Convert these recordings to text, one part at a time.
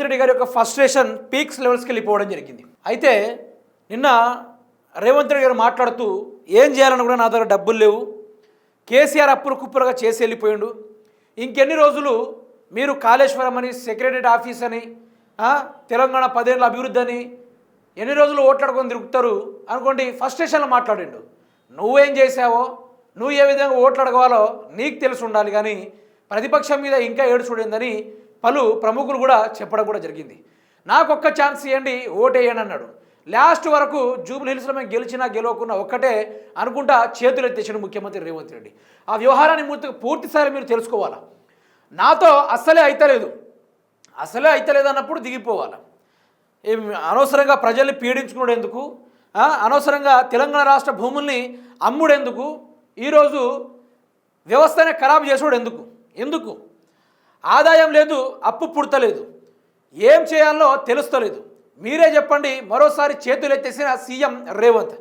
రేవంత్ రెడ్డి గారి యొక్క frustration peaks లెవెల్స్కి వెళ్ళిపోవడం జరిగింది. అయితే నిన్న రేవంత్ రెడ్డి గారు మాట్లాడుతూ ఏం చేయాలని కూడా నా దగ్గర డబ్బులు లేవు. కేసీఆర్ అప్పులు కుప్పలుగా చేసి వెళ్ళిపోయిండు. ఇంకెన్ని రోజులు మీరు కాళేశ్వరం అని సెక్రటరీ ఆఫీస్ అని తెలంగాణ పదేళ్ళ అభివృద్ధి అని ఎన్ని రోజులు ఓట్లాడుకొని తిరుగుతారు అనుకోండి ఫస్ట్ స్టేషన్లో మాట్లాడిండు. నువ్వేం చేసావో నువ్వు ఏ విధంగా ఓట్లు అడగవాలో నీకు తెలిసి ఉండాలి కానీ ప్రతిపక్షం మీద ఇంకా ఏడు చూడిందని పలు ప్రముఖులు కూడా చెప్పడం కూడా జరిగింది. నాకు ఒక్క ఛాన్స్ ఇవ్వండి ఓటేయండి అన్నాడు. లాస్ట్ వరకు జూబుల్ హిల్స్లో మేము గెలిచినా గెలవకున్నా ఒక్కటే అనుకుంటా చేతులు ఎత్తేసాడు ముఖ్యమంత్రి రేవంత్ రెడ్డి. ఆ వ్యవహారాన్ని పూర్తి పూర్తిసారి మీరు తెలుసుకోవాలా? నాతో అస్సలే అయితలేదు. అసలే అయితలేదు అన్నప్పుడు దిగిపోవాలి? అనవసరంగా ప్రజల్ని పీడించుకున్నాడు ఎందుకు అనవసరంగా తెలంగాణ రాష్ట్ర భూముల్ని అమ్ముడెందుకు? ఈరోజు వ్యవస్థనే ఖరాబు చేసుకోడు ఎందుకు? ఎందుకు? ఆదాయం లేదు అప్పు పుడతలేదు. ఏం చేయాలో తెలుస్తలేదు. మీరే చెప్పండి మరోసారి చేతులు ఎత్తేసిన సీఎం రేవంత్.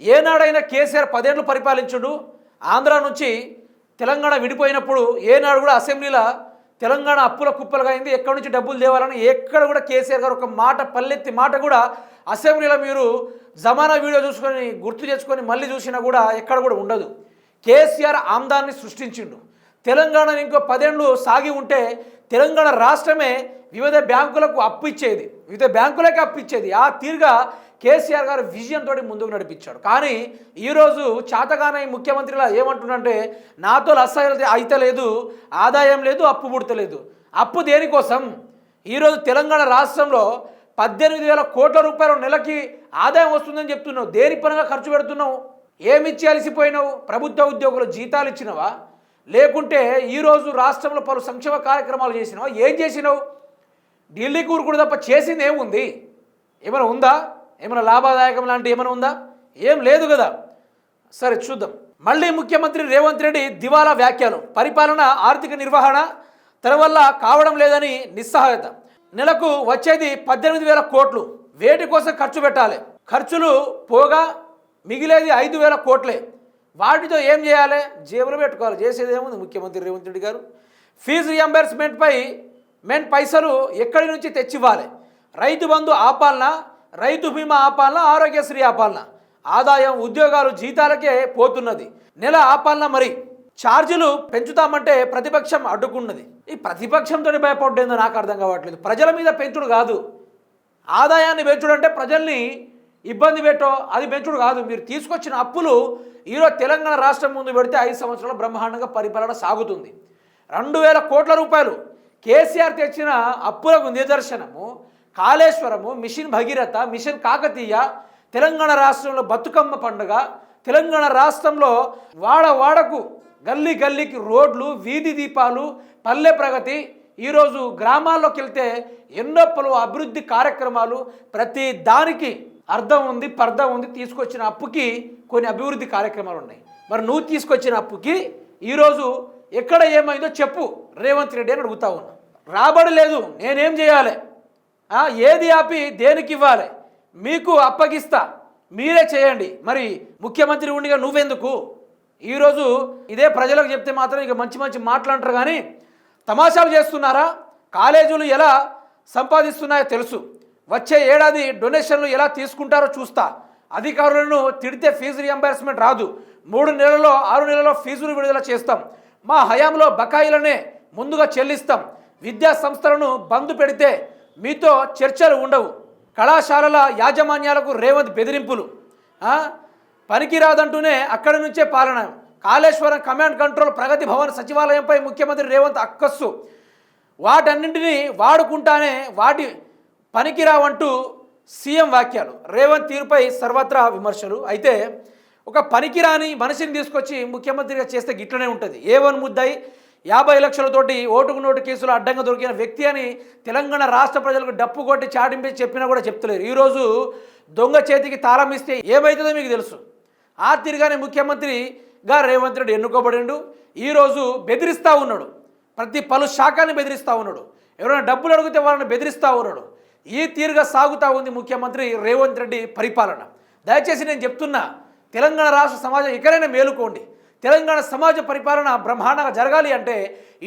ఏనాడైనా కేసీఆర్ పదేళ్ళు పరిపాలించుడు. ఆంధ్ర నుంచి తెలంగాణ విడిపోయినప్పుడు ఏనాడు కూడా అసెంబ్లీలో తెలంగాణ అప్పుల కుప్పలుగా అయింది ఎక్కడి నుంచి డబ్బులు తేవాలని ఎక్కడ కూడా కేసీఆర్ గారు ఒక మాట పల్లెత్తి మాట కూడా అసెంబ్లీలో మీరు జమానా వీడియో చూసుకొని గుర్తు చేసుకొని మళ్ళీ చూసినా కూడా ఎక్కడ కూడా ఉండదు. కేసీఆర్ ఆమ్దాన్ని సృష్టించిండు. తెలంగాణ ఇంకో పదేళ్ళు సాగి ఉంటే తెలంగాణ రాష్ట్రమే వివిధ బ్యాంకులకు అప్పు ఇచ్చేది. వివిధ బ్యాంకులకే అప్పు ఇచ్చేది. ఆ తీరుగా కేసీఆర్ గారు విజయం తోటి ముందుకు నడిపించాడు. కానీ ఈరోజు చాతగానే ముఖ్యమంత్రిలా ఏమంటున్నంటే నాతో అసలు అయితే లేదు ఆదాయం లేదు అప్పు పుడతలేదు. అప్పు దేనికోసం? ఈరోజు తెలంగాణ రాష్ట్రంలో పద్దెనిమిది వేల కోట్ల రూపాయలు నెలకి ఆదాయం వస్తుందని చెప్తున్నావు. దేని పరంగా ఖర్చు పెడుతున్నావు? ఏమిచ్చి అలసిపోయినావు? ప్రభుత్వ ఉద్యోగులు జీతాలు ఇచ్చినవా? లేకుంటే ఈరోజు రాష్ట్రంలో పలు సంక్షేమ కార్యక్రమాలు చేసినావు? ఏం చేసినావు? ఢిల్లీ కూరుకుడు తప్ప చేసింది ఏముంది? ఏమైనా ఉందా? ఏమైనా లాభదాయకం లాంటి ఏమైనా ఉందా? ఏం లేదు కదా. సరే చూద్దాం. మళ్ళీ ముఖ్యమంత్రి రేవంత్ రెడ్డి దివాలా వ్యాఖ్యలు. పరిపాలన ఆర్థిక నిర్వహణ తన వల్ల కావడం లేదని నిస్సహాయత. నెలకు వచ్చేది పద్దెనిమిది వేల కోట్లు. వేటి కోసం ఖర్చు పెట్టాలి. ఖర్చులు పోగా మిగిలేది ఐదు వేల కోట్లే. వాటితో ఏం చేయాలి? జేబులు పెట్టుకోవాలి. చేసేది ఏముంది? ముఖ్యమంత్రి రేవంత్ రెడ్డి గారు. ఫీజు రియంబర్స్మెంట్పై మెన్ పైసలు ఎక్కడి నుంచి తెచ్చివ్వాలి? రైతు బంధు ఆపాలనా? రైతు బీమా ఆపాలనా? ఆరోగ్యశ్రీ ఆపాలనా? ఆదాయం ఉద్యోగాలు జీతాలకే పోతున్నది. నెల ఆపాలనా మరి? ఛార్జీలు పెంచుతామంటే ప్రతిపక్షం అడ్డుకున్నది. ఈ ప్రతిపక్షంతో భయపడ్డేందో నాకు అర్థం కావట్లేదు. ప్రజల మీద పెంచుడు కాదు. ఆదాయాన్ని పెంచుడు అంటే ప్రజల్ని ఇబ్బంది పెట్టో అది పెంచుడు కాదు. మీరు తీసుకొచ్చిన అప్పులు ఈరోజు తెలంగాణ రాష్ట్రం ముందు పెడితే ఐదు సంవత్సరాలు బ్రహ్మాండంగా పరిపాలన సాగుతుంది. రెండు వేల కోట్ల రూపాయలు కేసీఆర్ తెచ్చిన అప్పులకు నిదర్శనము. కాళేశ్వరము మిషన్ భగీరథ మిషన్ కాకతీయ తెలంగాణ రాష్ట్రంలో బతుకమ్మ పండుగ తెలంగాణ రాష్ట్రంలో వాడ వాడకు గల్లీ గల్లీకి రోడ్లు వీధి దీపాలు పల్లె ప్రగతి ఈరోజు గ్రామాల్లోకి వెళ్తే ఎన్నో పలు అభివృద్ధి కార్యక్రమాలు ప్రతి దానికి అర్థం ఉంది పర్థం ఉంది తీసుకొచ్చిన అప్పుకి కొన్ని అభివృద్ధి కార్యక్రమాలు ఉన్నాయి. మరి నువ్వు తీసుకొచ్చిన అప్పుకి ఈరోజు ఎక్కడ ఏమైందో చెప్పు రేవంత్ రెడ్డి అని అడుగుతా ఉన్నా. రాబడి లేదు నేనేం చేయాలి? ఏది ఆపి దేనికి ఇవ్వాలి? మీకు అప్పగిస్తా మీరే చేయండి. మరి ముఖ్యమంత్రి ఉండిగా నువ్వెందుకు? ఈరోజు ఇదే ప్రజలకు చెప్తే మాత్రం ఇక మంచి మంచి మాట్లాంటారు కానీ తమాషాలు చేస్తున్నారా? కాలేజీలు ఎలా సంపాదిస్తున్నాయో తెలుసు. వచ్చే ఏడాది డొనేషన్లు ఎలా తీసుకుంటారో చూస్తా. అధికారులను తిడితే ఫీజు రియంబర్స్మెంట్ రాదు. మూడు నెలల్లో ఆరు నెలల్లో ఫీజులు విడుదల చేస్తాం. మా హయాంలో బకాయిలనే ముందుగా చెల్లిస్తాం. విద్యా సంస్థలను బంద్ పెడితే మీతో చర్చలు ఉండవు. కళాశాలల యాజమాన్యాలకు రేవంత్ బెదిరింపులు. పనికిరాదంటూనే అక్కడి నుంచే పాలన. కాళేశ్వరం కమాండ్ కంట్రోల్ ప్రగతి భవన్ సచివాలయంపై ముఖ్యమంత్రి రేవంత్ అక్కస్సు. వాటన్నింటినీ వాడుకుంటానే వాటి పనికిరావంటూ సీఎం వాక్యాలు రేవంత్ తీరుపై సర్వత్రా విమర్శలు. అయితే ఒక పనికిరాని మనిషిని తీసుకొచ్చి ముఖ్యమంత్రిగా చేస్తే గిట్లనే ఉంటుంది. ఏ వన్ ముద్దాయి యాభై లక్షలతోటి ఓటుకు నోటు కేసులో అడ్డంగా దొరికిన వ్యక్తి అని తెలంగాణ రాష్ట్ర ప్రజలకు డప్పు కొట్టి చాటింపి చెప్పినా కూడా చెప్తలేరు. ఈరోజు దొంగ చేతికి తాళం ఇస్తే ఏమవుతుందో మీకు తెలుసు. ఆ తిరిగానే ముఖ్యమంత్రిగా రేవంత్ రెడ్డి ఎన్నుకోబడిండు. ఈరోజు బెదిరిస్తూ ఉన్నాడు. ప్రతి పలు శాఖని బెదిరిస్తూ ఉన్నాడు. ఎవరైనా డబ్బులు అడిగితే వాళ్ళని బెదిరిస్తూ ఉన్నాడు. ఈ తీరుగా సాగుతూ ఉంది ముఖ్యమంత్రి రేవంత్ రెడ్డి పరిపాలన. దయచేసి నేను చెప్తున్నా తెలంగాణ రాష్ట్ర సమాజం ఇకరైనా మేలుకోండి. తెలంగాణ సమాజ పరిపాలన బ్రహ్మాండంగా జరగాలి అంటే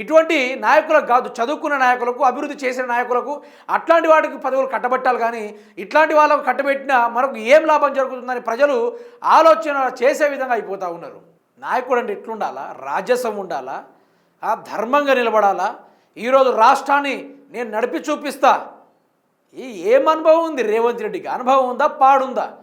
ఇటువంటి నాయకులకు కాదు చదువుకున్న నాయకులకు అభివృద్ధి చేసిన నాయకులకు అట్లాంటి వాటికి పదవులు కట్టబెట్టాలి కానీ ఇట్లాంటి వాళ్ళకు కట్టబెట్టినా మనకు ఏం లాభం జరుగుతుందని ప్రజలు ఆలోచన చేసే విధంగా అయిపోతూ ఉన్నారు. నాయకుడు అంటే ఎట్లుండాలా? రాజ్యసం ఉండాలా? ఆ ధర్మంగా నిలబడాలా? ఈరోజు రాష్ట్రాన్ని నేను నడిపి చూపిస్తా. ఈ ఏం అనుభవం ఉంది? రేవంత్ రెడ్డికి అనుభవం ఉందా? పాడుందా?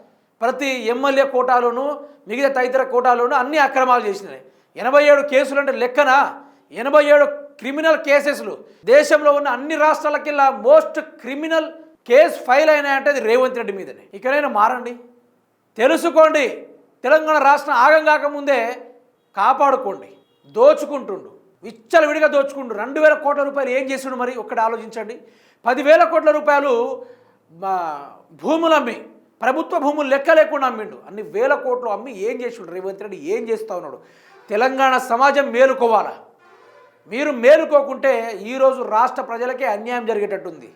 ప్రతి ఎమ్మెల్యే కోటాలోను మిగతా తదితర కోటాలోను అన్ని అక్రమాలు చేసినాయి. ఎనభై ఏడు కేసులు అంటే లెక్కన? ఎనభై ఏడు క్రిమినల్ కేసెస్లు. దేశంలో ఉన్న అన్ని రాష్ట్రాలకెల్లా మోస్ట్ క్రిమినల్ కేసు ఫైల్ అయినాయంటే అది రేవంత్ రెడ్డి మీదనే. ఇకనైనా మారండి. తెలుసుకోండి. తెలంగాణ రాష్ట్రం ఆగం కాకముందే కాపాడుకోండి. దోచుకుంటుండు. విచ్చలవిడిగా దోచుకుంటు రెండు వేల కోట్ల రూపాయలు ఏం చేసిండు మరి? ఒక్కటి ఆలోచించండి. పదివేల కోట్ల రూపాయలు మా భూములు అమ్మి ప్రభుత్వ భూములు లెక్క లేకుండా అమ్మిండు. అన్ని వేల కోట్లు అమ్మి ఏం చేసిండు? రేవంత్ రెడ్డి ఏం చేస్తూ ఉన్నాడు? తెలంగాణ సమాజం మేలుకోవాలా? మీరు మేలుకోకుంటే ఈరోజు రాష్ట్ర ప్రజలకే అన్యాయం జరిగేటట్టుంది.